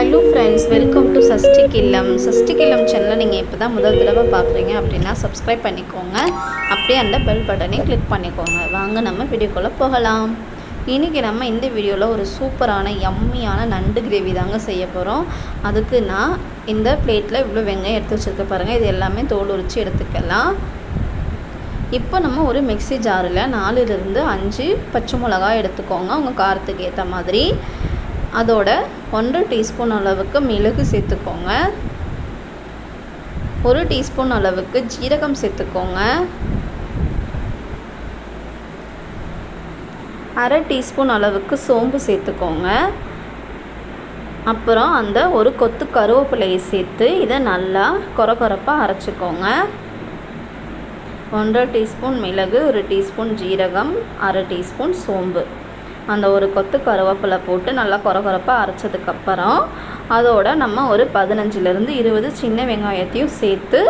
Hello friends welcome to Sashti Killam Sashti Killam சேனலை நீங்கள் இப்போ தான் முதல் தடவை பார்க்குறீங்க அப்படின்னா சப்ஸ்கிரைப் பண்ணிக்கோங்க. அப்படியே அந்த பெல் பட்டனையும் கிளிக் பண்ணிக்கோங்க. வாங்க நம்ம வீடியோக்குள்ளே போகலாம். இன்றைக்கி நம்ம இந்த வீடியோவில் ஒரு சூப்பரான யம்மியான நண்டு கிரேவி தாங்க செய்ய போகிறோம் அதுக்கு நான் இந்த பிளேட்டில் இவ்வளோ வெங்காயம் எடுத்து வச்சுருக்க பாருங்கள் இது எல்லாமே தோல் உரித்து எடுத்துக்கலாம். இப்போ நம்ம ஒரு மிக்ஸி ஜாரில் நாலுலேருந்து அஞ்சு பச்சை மிளகாய் எடுத்துக்கோங்க. உங்கள் காரத்துக்கு ஏற்ற மாதிரி. அதோட ஒன்றரை டீஸ்பூன் அளவுக்கு மிளகு சேர்த்துக்கோங்க. ஒரு டீஸ்பூன் அளவுக்கு ஜீரகம் சேர்த்துக்கோங்க. அரை டீஸ்பூன் அளவுக்கு சோம்பு சேர்த்துக்கோங்க. அப்புறம் அந்த ஒரு கொத்து கருவேப்பிலையை சேர்த்து இதை நல்லா கொர கொரப்பாக அரைச்சிக்கோங்க. ஒன்றரை டீஸ்பூன் மிளகு ஒரு டீஸ்பூன் ஜீரகம் அரை டீஸ்பூன் சோம்பு. அந்த ஒரு கொத்து கருவேப்பிலை போட்டு நல்லா கொர கொரப்பாக அரைச்சதுக்கப்புறம் அதோட நம்ம ஒரு பதினஞ்சுலேருந்து இருபது சின்ன வெங்காயத்தையும் சேர்த்து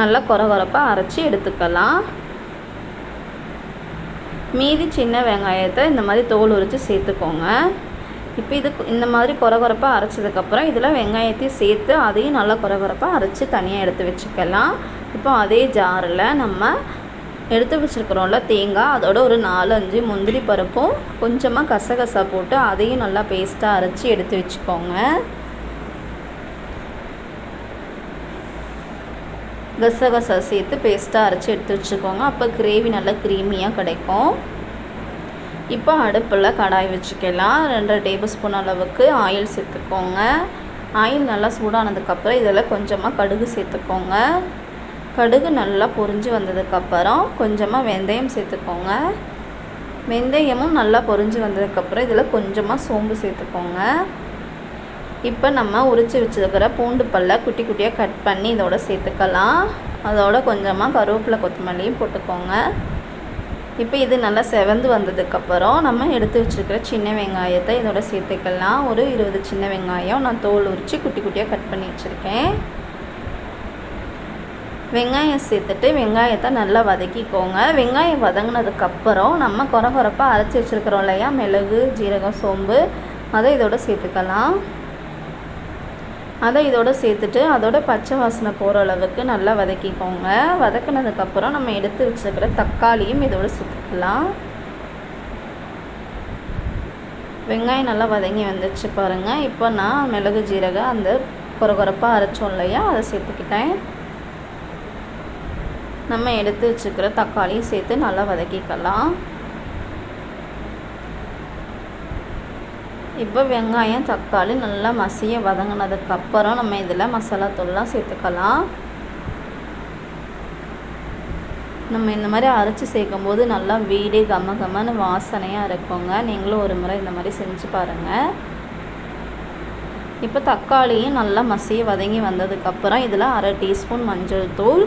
நல்லா கொர கொரப்பாக அரைச்சி எடுத்துக்கலாம். மீதி சின்ன வெங்காயத்தை இந்த மாதிரி தோல் உரித்து சேர்த்துக்கோங்க. இப்போ இது இந்த மாதிரி கொர கொரப்பாக அரைச்சதுக்கப்புறம் இதில் வெங்காயத்தையும் சேர்த்து அதையும் நல்லா கொர கொரப்பாக அரைச்சி தனியாக எடுத்து வச்சுக்கலாம். இப்போ அதே ஜாரில் நம்ம எடுத்து வச்சுருக்குறோம்ல தேங்காய் அதோட ஒரு நாலு அஞ்சு முந்திரி பருப்பும் கொஞ்சமாக கசகசா போட்டு அதையும் நல்லா பேஸ்ட்டாக அரைச்சி எடுத்து வச்சுக்கோங்க. கசகசா சேர்த்து பேஸ்ட்டாக அரைச்சி எடுத்து வச்சுக்கோங்க. அப்போ கிரேவி நல்லா க்ரீமியாக கிடைக்கும். இப்போ அடுப்பில் கடாய் வச்சுக்கலாம். ரெண்டரை டேபிள் ஸ்பூன் அளவுக்கு ஆயில் சேர்த்துக்கோங்க. ஆயில் நல்லா சூடானதுக்கப்புறம் இதில் கொஞ்சமாக கடுகு சேர்த்துக்கோங்க. கடுகு நல்லா பொரிஞ்சு வந்ததுக்கப்புறம் கொஞ்சமாக வெந்தயம் சேர்த்துக்கோங்க. வெந்தயமும் நல்லா பொரிஞ்சு வந்ததுக்கப்புறம் இதில் கொஞ்சமாக சோம்பு சேர்த்துக்கோங்க. இப்போ நம்ம உரித்து வச்சுருக்கிற பூண்டு பல்லை குட்டி குட்டியாக கட் பண்ணி இதோட சேர்த்துக்கலாம். அதோட கொஞ்சமாக கருவேப்பிலை கொத்தமல்லியும் போட்டுக்கோங்க. இப்போ இது நல்லா செவந்து வந்ததுக்கப்புறம் நம்ம எடுத்து வச்சுருக்கிற சின்ன வெங்காயத்தை இதோட சேர்த்துக்கலாம். ஒரு இருபது சின்ன வெங்காயம் நான் தோல் உரித்து குட்டி குட்டியாக கட் பண்ணி வச்சுருக்கேன். வெங்காயம் சேர்த்துட்டு வெங்காயத்தை நல்லா வதக்கிக்கோங்க. வெங்காயம் வதங்கினதுக்கப்புறம் நம்ம குறை குறப்பாக அரைச்சி வச்சுருக்கிறோம் இல்லையா? மிளகு ஜீரகம் சோம்பு. அதை இதோடு சேர்த்துக்கலாம். அதை இதோட சேர்த்துட்டு அதோட பச்சை வாசனை போகிற அளவுக்கு நல்லா வதக்கிக்கோங்க. வதக்கினதுக்கப்புறம் நம்ம எடுத்து வச்சுருக்கிற தக்காளியும் இதோட சேர்த்துக்கலாம். வெங்காயம் நல்லா வதங்கி வந்துச்சு பாருங்கள் இப்போ நான் மிளகு ஜீரகம் அந்த குறை குறப்பாக அரைச்சோம் இல்லையா? அதை சேர்த்துக்கிட்டேன். நம்ம எடுத்து வச்சுக்கிற தக்காளியும் சேர்த்து நல்லா வதக்கிக்கலாம். இப்போ வெங்காயம் தக்காளி நல்லா மசிய வதங்கினதுக்கப்புறம் நம்ம இதில் மசாலா தூள்லாம் சேர்த்துக்கலாம். நம்ம இந்த மாதிரி அரைச்சி சேர்க்கும் போது நல்லா வீடே கம கமன்னு வாசனையாக இருக்குங்க. நீங்களும் ஒரு முறை இந்த மாதிரி செஞ்சு பாருங்கள் இப்போ தக்காளியும் நல்லா மசிய வதங்கி வந்ததுக்கப்புறம் இதில் அரை டீஸ்பூன் மஞ்சள் தூள்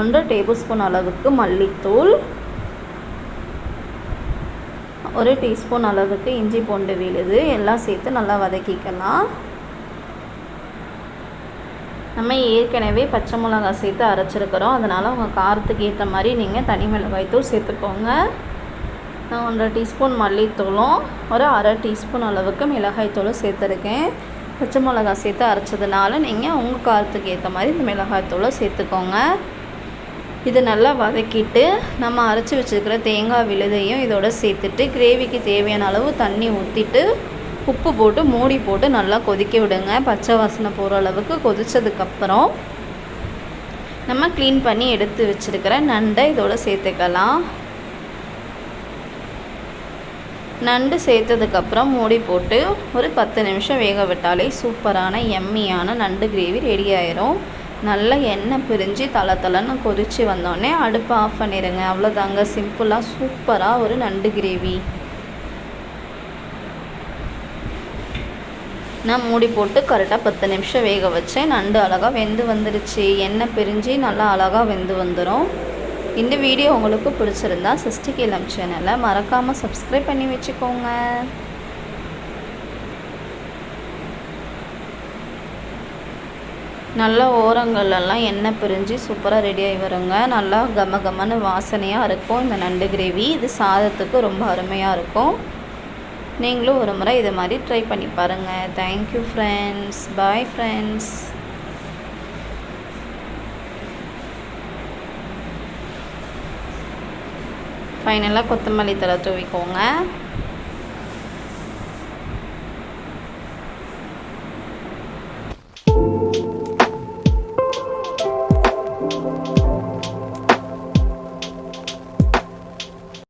ஒன்றரை டேபிள் ஸ்பூன் அளவுக்கு மல்லித்தூள் ஒரு டீஸ்பூன் அளவுக்கு இஞ்சி பூண்டு விழுது எல்லாம் சேர்த்து நல்லா வதக்கிக்கலாம். நம்ம ஏற்கனவே பச்சை மிளகாய் சேர்த்து அரைச்சிருக்கிறோம். அதனால் உங்கள் காரத்துக்கு ஏற்ற மாதிரி நீங்கள் தனி மிளகாய்த்தூள் சேர்த்துக்கோங்க. நான் ஒன்றரை டீஸ்பூன் மல்லித்தூளும் ஒரு அரை டீஸ்பூன் அளவுக்கு மிளகாய்த்தூளும் சேர்த்துருக்கேன். பச்சை மிளகாய் சேர்த்து அரைச்சதுனால நீங்கள் உங்கள் காரத்துக்கு ஏற்ற மாதிரி இந்த மிளகாய்த்தூளை சேர்த்துக்கோங்க. இதை நல்லா வதக்கிட்டு நம்ம அரைச்சி வச்சுருக்கிற தேங்காய் விழுதையும் இதோட சேர்த்துட்டு கிரேவிக்கு தேவையான அளவு தண்ணி ஊற்றிட்டு உப்பு போட்டு மூடி போட்டு நல்லா கொதிக்க விடுங்க. பச்சை வாசனை போகிற அளவுக்கு கொதித்ததுக்கப்புறம் நம்ம க்ளீன் பண்ணி எடுத்து வச்சுருக்கிற நண்டை இதோட சேர்த்துக்கலாம். நண்டு சேர்த்ததுக்கப்புறம் மூடி போட்டு ஒரு பத்து நிமிஷம் வேக விட்டாலே சூப்பரான எம்மியான நண்டு கிரேவி ரெடி ஆயிரும். நல்லா எண்ணெய் பிரிஞ்சு தலை தலைன்னு கொதித்து வந்தோடனே அடுப்பை ஆஃப் பண்ணிடுங்க அவ்வளோதாங்க சிம்பிளாக சூப்பராக ஒரு நண்டு கிரேவி நான் மூடி போட்டு கரெக்டாக பத்து நிமிஷம் வேக வச்சேன். நண்டு அழகாக வெந்து வந்துருச்சு. எண்ணெய் பிரிஞ்சு நல்லா அழகாக வெந்து வந்துடும் இந்த வீடியோ உங்களுக்கு பிடிச்சிருந்தா சிஸ்டிகேலம் சேனலை மறக்காமல் சப்ஸ்கிரைப் பண்ணி வச்சுக்கோங்க. நல்லா ஓரங்களெல்லாம் எண்ணெய் பிரிஞ்சு சூப்பராக ரெடியாகி வருங்க. நல்லா கம கமன்னு வாசனையாக இருக்கும் இந்த நண்டு கிரேவி. இது சாதத்துக்கு ரொம்ப அருமையாக இருக்கும். நீங்களும் ஒரு முறை இது மாதிரி ட்ரை பண்ணி பாருங்கள் தேங்க்யூ ஃப்ரெண்ட்ஸ் பாய் ஃப்ரெண்ட்ஸ் ஃபைனலாக கொத்தமல்லி தலை தூவிக்கோங்க.